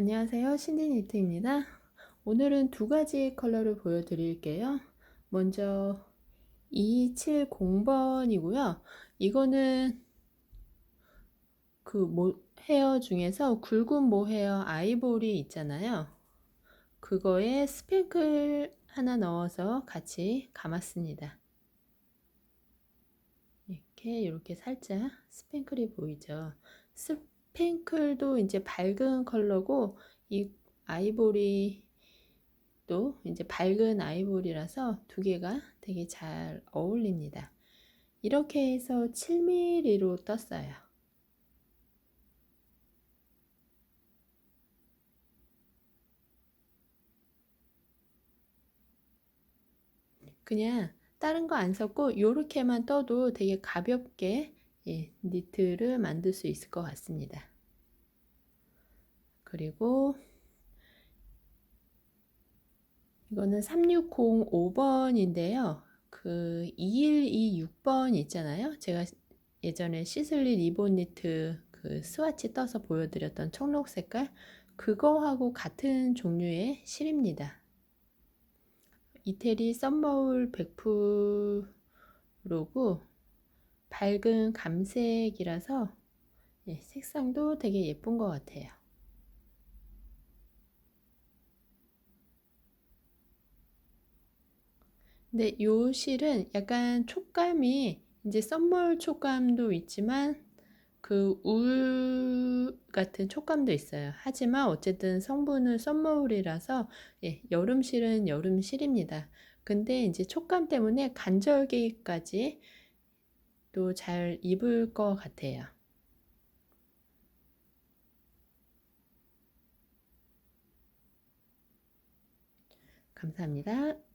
안녕하세요. 신디니트입니다. 오늘은 두 가지 컬러를 보여드릴게요. 먼저 270번이고요. 이거는 그 모, 헤어 중에서 굵은 모 헤어 아이보리 있잖아요. 그거에 스팽클 하나 넣어서 같이 감았습니다. 이렇게 이렇게 살짝 스팽클이 보이죠. 스 팽클도 이제 밝은 컬러고 이 아이보리도 이제 밝은 아이보리라서 두 개가 되게 잘 어울립니다. 이렇게 해서 7mm로 떴어요. 그냥 다른 거 안 섞고 이렇게만 떠도 되게 가볍게 예, 니트를 만들 수 있을 것 같습니다. 그리고 이거는 3605번인데요. 그 2126번 있잖아요. 제가 예전에 시슬리 리본 니트 그 스와치 떠서 보여드렸던 청록 색깔 그거하고 같은 종류의 실입니다. 이태리 썸머울 100%고 밝은 감색이라서 예, 색상도 되게 예쁜 것 같아요. 근데 요 실은 약간 촉감이 이제 썸머 촉감도 있지만 그 울 같은 촉감도 있어요. 하지만 어쨌든 성분은 썸머울이라서 예, 여름 실은 여름 실입니다. 근데 이제 촉감 때문에 간절기까지 또 잘 입을 것 같아요. 감사합니다.